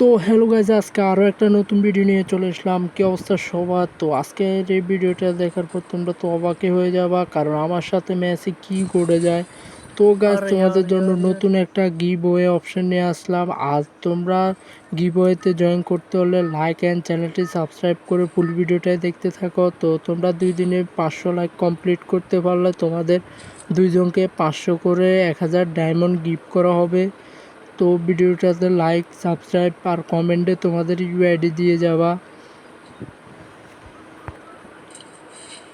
তো hello guys আজকে আরও একটা নতুন ভিডিও নিয়ে চলে এসলাম। কি অবস্থা সবার? তো আজকের এই ভিডিওটা দেখার পর তোমরা তো অবাকে হয়ে যাবা কারণ আমার সাথে ম্যাচে কি করে যায়? তো গাইজ তোমাদের জন্য নতুন একটা গিভ ওয়ে অপশন নিয়ে আসলাম। আজ তোমরা গিভ ওয়েতে জয়েন করতে হলে লাইক অ্যান্ড চ্যানেলটি সাবস্ক্রাইব করে ফুল ভিডিওটাই দেখতে থাকো। তো তোমরা দুই দিনে পাঁচশো লাইক কমপ্লিট করতে পারলে তোমাদের দুইজনকে পাঁচশো করে এক হাজার ডায়মন্ড গিফট করা হবে। তো ভিডিওটাতে লাইক সাবস্ক্রাইব আর কমেন্টে তোমাদের ইউআইডি দিয়ে যাবা।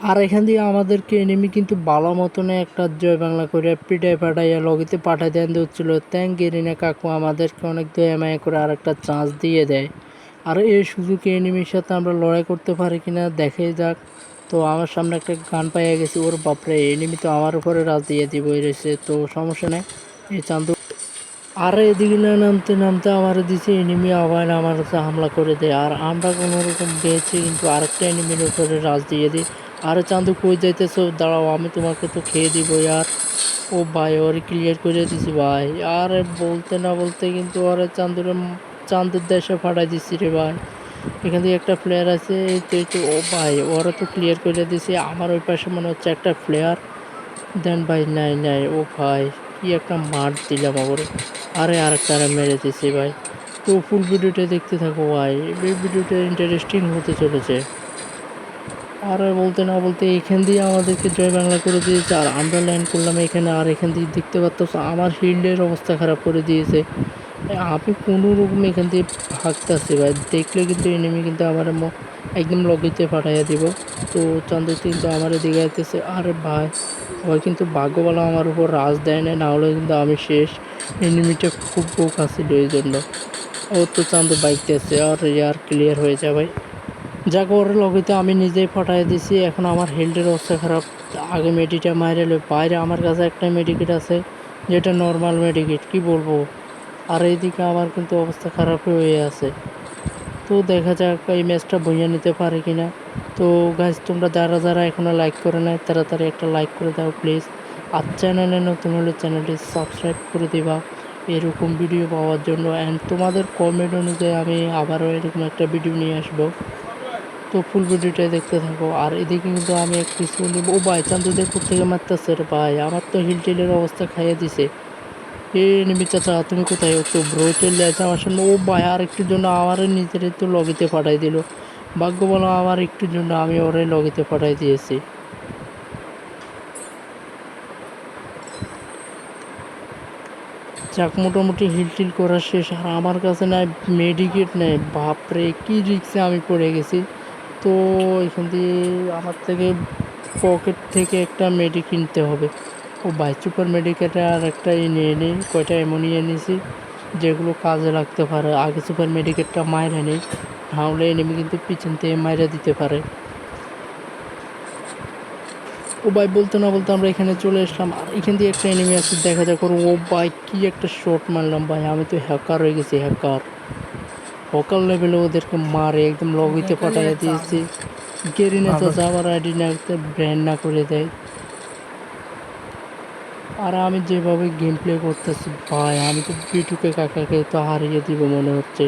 আর এখান দিয়ে আমাদেরকে এনিমি কিন্তু ভালো মতনে একটা জয় বাংলা করে পিটাই পাঠাইয়া লগিতে পাঠাই দেন হচ্ছিল থ্যাংক গেরিনা কাকু, আমাদেরকে অনেক দয়া মায়া করে আর একটা চান্স দিয়ে দেয়। আর এই সুযোগে এনিমির সাথে আমরা লড়াই করতে পারি কিনা দেখে যাক। তো আমার সামনে একটা গান পাইয়া গেছি, ওর বাপরে এনিমি তো আমার উপরে রাজ দিয়ে দিব রয়েছে, তো সমস্যা নেই। এই চান্দু আর এদিকে না নামতে নামতে আমার দিছে এনিমি আবার আমার হামলা করে দেয়। আর আমরা কোনো রকম বেঁচে কিন্তু আরেকটা এনিমির উপরে রাজ দিয়ে দিই। আরে চান্দু, কই যাইতেছো? দাঁড়াও, আমি তোমাকে তো খেয়ে দিব আর ও ভাই, ওরে ক্লিয়ার করে দিছি ভাই। আর বলতে না বলতে কিন্তু ওরে চান্দুরে, চান্দের দেশে ফাটাই দিছি রে ভাই। এখান থেকে একটা প্লেয়ার আছে, এই তো ও ভাই, ওরা তো ক্লিয়ার করে দিছি। আমার ওই পাশে মনে হচ্ছে একটা প্লেয়ার দেন ভাই, নাই নাই, ও ভাই, কি একটা মার দিলাম ওরে। আরে আরেকটা মেরে দিছি ভাই। তো ফুল ভিডিওটা দেখতে থাকো ভাই। এই ভিডিওটা ইন্টারেস্টিং হতে চলেছে। আর বলতে না বলতে এখান দিয়ে আমাদেরকে জয় বাংলা করে দিয়েছে। আর আমরা ল্যান্ড করলাম এখানে, আর এখান দিয়ে দেখতে পাচ্ছ আমার ফিল্ডের অবস্থা খারাপ করে দিয়েছে। আমি কোনো রকম এখান দিয়ে ভাগতেছি ভাই। দেখলে কিন্তু এনিমি কিন্তু আমার একদম লগিতে পাঠাইয়া দিব। তো চন্দ্র কিন্তু আমার দিকে আইতেছে। আরে ভাই ওই কিন্তু ভাগ্যবালা আমার উপর রাজ দেয় না না হলে কিন্তু আমি শেষ এনিমিটা খুব বুক আছিল এই জন্য। ও তো চান্দু বাইকতেছে আর ইয়ার ক্লিয়ার হয়ে যায় ভাই। যা করে লগিতে আমি নিজেই ফটাই দিছি, এখন আমার হেলথের অবস্থা খারাপ। আগে মেডিটা মাইরে লো, বাইরে আমার কাছে একটা মেডিকেট আছে, যেটা নর্মাল মেডিকেট কি বলব? আর এইদিকে আমার কিন্তু অবস্থা খারাপ হয়ে আছে। তো দেখা যাক এই ম্যাচটা বইয়ে নিতে পারে কিনা। তো গাইজ তোমরা যারা যারা এখনও লাইক করে নাই তাড়াতাড়ি একটা লাইক করে দাও প্লিজ আর চ্যানেলে নতুন হলে চ্যানেলটি সাবস্ক্রাইব করে দিবা। এরকম ভিডিও পাওয়ার জন্য। অ্যান্ড তোমাদের কমেন্ট অনুযায়ী আমি আবারও এরকম একটা ভিডিও নিয়ে আসব। তো ফুল ভিডিওটাই দেখতে থাকো। আর এদিকে কিন্তু আমি কিছু নিব। ও ভাই চান্দুদের থেকে মারতেছে রে ভাই? আমার তো হিল টিলের অবস্থা খাইয়ে দিছে। এ নিবি চাচা, তুমি কোথায়? তো ব্রো চলে আছে আমার সামনে ও ভাই আর একটুর জন্য আমার নিজের তো লগিতে পাঠাই দিল। ভাগ্য বলো আমার একটুর জন্য আমি ওরে লগিতে পাঠাই দিয়েছি। যাক, মোটামুটি হিল টিল করা শেষ। আর আমার কাছে নাই মেডিকেট নেই। বাপরে, কি রিক্সে আমি পড়ে গেছি। তো এখান দিয়ে আমার থেকে পকেট থেকে একটা মেডি কিনতে হবে। ও বাই সুপার মেডিকেটে আর একটা ই নিয়ে নিই। কয়টা এমন নিয়ে নিয়েছি যেগুলো কাজে লাগতে পারে। আগে সুপার মেডিকেটটা মায়েরা নিই। নাহলে এনিমি কিন্তু পিছন থেকে মায়েরা দিতে পারে। ও ভাই বলতে না বলতে আমরা এখানে চলে আসলাম। আর এখান দিয়ে একটা এনিমি আছে দেখা যাক ওর। ও ভাই কি একটা শট মারলাম ভাই। আমি তো হ্যাকার হয়ে গেছি হ্যাকার হকার লেভেলে ওদেরকে মারে একদম লগিতে পাঠিয়ে দিয়েছি। গেরিনা তো যাওয়ার আইডি না ব্র্যান্ড না করে দেয়। আর আমি যেভাবে গেম প্লে করতেছি ভাই আমি তো বিটুকে কাকাকে তো হারিয়ে দিব মনে হচ্ছে।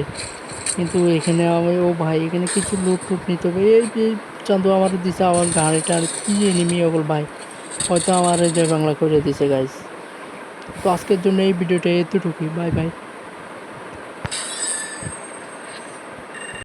কিন্তু এখানে আমি ও ভাই, এখানে কিছু লুট টুট নিতে হবে। এই যে চান্দু আমার দিছে, আমার গাড়িটা কি এনিমি ওগুলো ভাই। হয়তো আমার যে বাংলা করে দিছে গাইস তো আজকের জন্য এই ভিডিওটা এতটুকুই। Bye bye